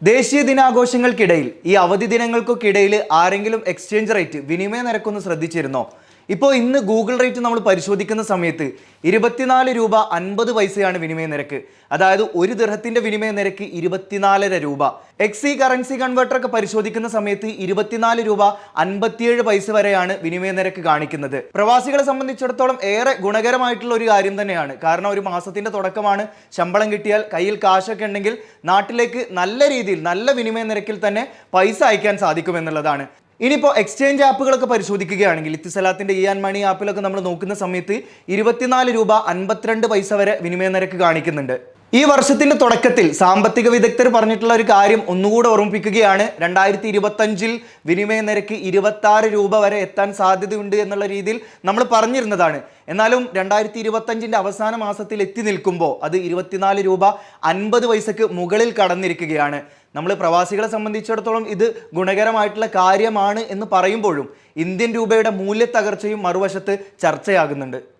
ദേശീയ ദിനാഘോഷങ്ങൾക്കിടയിൽ ഈ അവധി ദിനങ്ങൾക്കൊക്കെ ഇടയിൽ ആരെങ്കിലും എക്സ്ചേഞ്ച് റേറ്റ് വിനിമയ നിരക്കൊന്ന് ശ്രദ്ധിച്ചിരുന്നോ? ഇപ്പോൾ ഇന്ന് ഗൂഗിൾ റേറ്റ് നമ്മൾ പരിശോധിക്കുന്ന സമയത്ത് ഇരുപത്തിനാല് രൂപ അൻപത് പൈസയാണ് വിനിമയ നിരക്ക്. അതായത് ഒരു ദൃഹത്തിന്റെ വിനിമയ നിരക്ക് ഇരുപത്തിനാലര രൂപ. എക്സി കറൻസി കൺവേർട്ടറൊക്കെ പരിശോധിക്കുന്ന സമയത്ത് ഇരുപത്തിനാല് രൂപ അൻപത്തിയേഴ് പൈസ വരെയാണ് വിനിമയ നിരക്ക് കാണിക്കുന്നത്. പ്രവാസികളെ സംബന്ധിച്ചിടത്തോളം ഏറെ ഗുണകരമായിട്ടുള്ള ഒരു കാര്യം തന്നെയാണ്. കാരണം ഒരു മാസത്തിന്റെ തുടക്കമാണ്. ശമ്പളം കിട്ടിയാൽ കയ്യിൽ കാശൊക്കെ ഉണ്ടെങ്കിൽ നാട്ടിലേക്ക് നല്ല രീതിയിൽ നല്ല വിനിമയ നിരക്കിൽ തന്നെ പൈസ അയക്കാൻ സാധിക്കുമെന്നുള്ളതാണ്. ഇനിയിപ്പോൾ എക്സ്ചേഞ്ച് ആപ്പുകളൊക്കെ പരിശോധിക്കുകയാണെങ്കിൽ ഇത്തിസലാത്തിന്റെ ഇ ആൻ മണി ആപ്പിലൊക്കെ നമ്മൾ നോക്കുന്ന സമയത്ത് ഇരുപത്തിനാല് രൂപ അൻപത്തിരണ്ട് പൈസ വരെ വിനിമയ നിരക്ക് കാണിക്കുന്നുണ്ട്. ഈ വർഷത്തിന്റെ തുടക്കത്തിൽ സാമ്പത്തിക വിദഗ്ധർ പറഞ്ഞിട്ടുള്ള ഒരു കാര്യം ഒന്നുകൂടെ ഓർമ്മിപ്പിക്കുകയാണ്. രണ്ടായിരത്തി ഇരുപത്തഞ്ചിൽ വിനിമയ നിരക്ക് ഇരുപത്തി രൂപ വരെ എത്താൻ സാധ്യതയുണ്ട് എന്നുള്ള രീതിയിൽ നമ്മൾ പറഞ്ഞിരുന്നതാണ്. എന്നാലും രണ്ടായിരത്തി ഇരുപത്തഞ്ചിന്റെ അവസാന മാസത്തിൽ എത്തി നിൽക്കുമ്പോൾ അത് ഇരുപത്തിനാല് രൂപ അൻപത് പൈസക്ക് മുകളിൽ കടന്നിരിക്കുകയാണ്. നമ്മൾ പ്രവാസികളെ സംബന്ധിച്ചിടത്തോളം ഇത് ഗുണകരമായിട്ടുള്ള കാര്യമാണ് എന്ന് പറയുമ്പോഴും ഇന്ത്യൻ രൂപയുടെ മൂല്യത്തകർച്ചയും മറുവശത്ത് ചർച്ചയാകുന്നുണ്ട്.